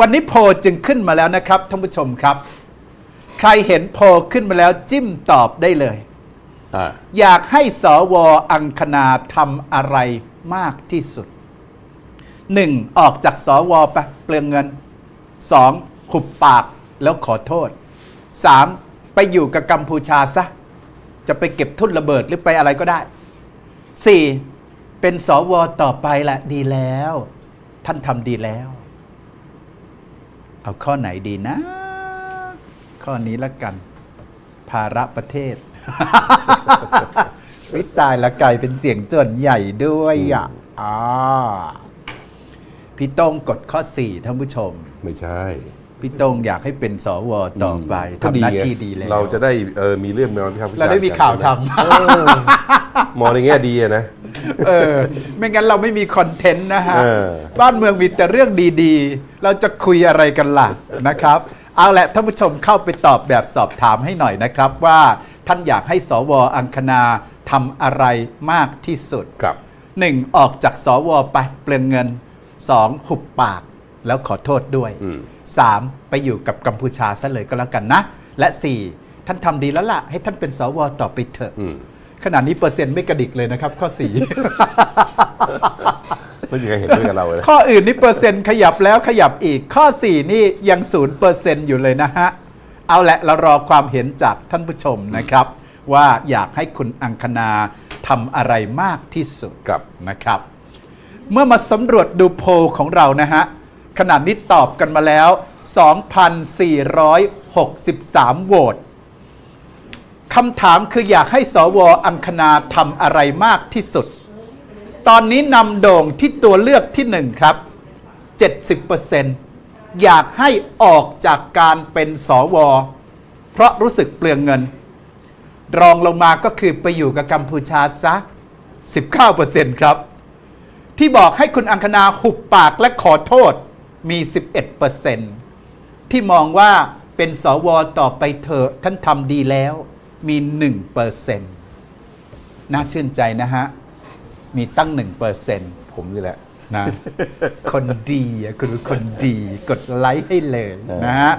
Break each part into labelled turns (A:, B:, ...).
A: วันนี้โพลจึงขึ้นมาแล้วนะครับท่านผู้ชมครับ ใครเห็นโพลขึ้นมาแล้วจิ้มตอบได้เลย
B: อ่า
A: อยากให้สวอังคณาทำอะไรมากที่สุด 1. ออกจากสวไปเปลืองเงิน 2. หุบปากแล้วขอโทษ 3. ไปอยู่กับกัมพูชาซะ จะไปเก็บทุ่นระเบิดหรือไปอะไรก็ได้ 4. เป็นสวต่อไปแหละดีแล้ว ท่านทำดีแล้ว เอาข้อไหนดีนะ ข้อนี้ละกัน ภาระประเทศ วิตายละกลายเป็นเสียงส่วนใหญ่ด้วยอะอ่าพี่โต้งกดข้อ4ท่านผู้ชม
B: ไม่ใช่
A: พี่โต้งอยากให้เป็นสวต่อไป
B: ก็
A: ทำหน้า
B: ไง
A: ที่ดีแล้ว
B: เราจะได้เออมีเรื่องมาพิพากษ์วิจ
A: เราได้มีข่าวทำ
B: เออมองในแง่ดีอะนะ
A: เออ ไม่งั้นเราไม่มีคอนเทนต์นะฮะ
B: เออ
A: บ้านเมืองมีแต่เรื่องดีๆ เราจะคุยอะไรกันล่ะนะครับ เอาละท่านผู้ชมเข้าไปตอบแบบสอบถามให้หน่อยนะครับว่าท่านอยากให้สวอังคณาทำอะไรมากที่สุด
B: ครับ
A: 1. ออกจากสวไปเปลืองเงิน 2. หุบปาก แล้วขอโทษด้วย
B: อืม
A: 3. ไปอยู่กับกัมพูชาซะเลยก็แล้วกันนะ และ 4. ท่านทำดีแล้วล่ะ ให้ท่านเป็นสวต่อไปเถอะ
B: อืม
A: ขณะนี้เปอร์เซ็นต์ไม่กระดิกเลยนะครับ ข้อ
B: ไม่มีใครเห็นด้วยกับเราเลย
A: 4ข้ออื่นนี่เปอร์เซ็นต์ขยับแล้วขยับอีกข้อ 4 นี่ยังศูนย์เปอร์เซ็นต์อยู่เลยนะฮะ เอาละเรารอความเห็นจากท่านผู้ชมนะครับ ว่าอยากให้คุณอังคณาทำอะไรมากที่สุด
B: ครับ
A: นะครับ เมื่อมาสำรวจดูโพลของเรานะฮะขนาดนี้ตอบกันมาแล้ว 2,463 โหวต คำถามคืออยากให้สวอังคณาทำอะไรมากที่สุด ตอนนี้นำโด่งที่ตัวเลือกที่หนึ่งครับ 70%อยากให้ออกจากการเป็นสว เพราะรู้สึกเปลืองเงิน รองลงมาก็คือไปอยู่กับกัมพูชาซะ 19%ครับ ที่บอกให้คุณอังคณาหุบปากและขอโทษมี 11%ที่มองว่าเป็นสวต่อไปเถอะท่านทำดีแล้ว มี 1%น่าชื่นใจนะฮะ มีตั้ง 1%
B: ผมนี่แหละ
A: นะ คนดีอะคุณเป็นคนดีกดไลค์ให้เลยนะฮะ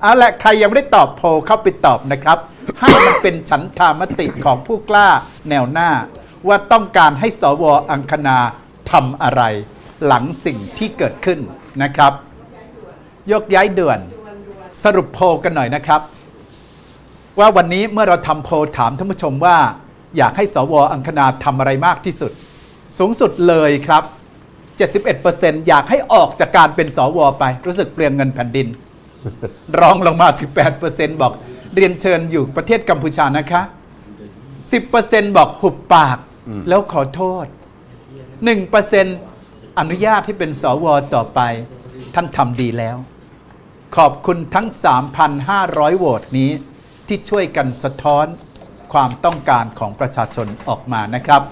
A: เอาละใครยังไม่ได้ตอบโพลเข้าไปตอบนะครับ ให้มันเป็นฉันทามติของผู้กล้าแนวหน้า ว่าต้องการให้สวอังคณาทำอะไร หลังสิ่งที่เกิดขึ้นนะครับ ยกย้ายด่วนสรุปโพลกันหน่อยนะครับ ว่าวันนี้เมื่อเราทำโพลถามท่านผู้ชมว่า อยากให้สวอังคณาทำอะไรมากที่สุด สูงสุดเลยครับ 71%อยากให้ออกจากการเป็นสวไป รู้สึกเปลืองเงินแผ่นดิน รองลงมา 18%บอกเรียนเชิญอยู่ประเทศกัมพูชานะคะ 10%บอกหุบปาก แล้วขอโทษ 1%อนุญาตให้เป็นสวต่อไป ท่านทำดีแล้ว ขอบคุณทั้ง 3,500 โหวตนี้ ที่ช่วยกันสะท้อนความต้องการของประชาชนออกมานะครับ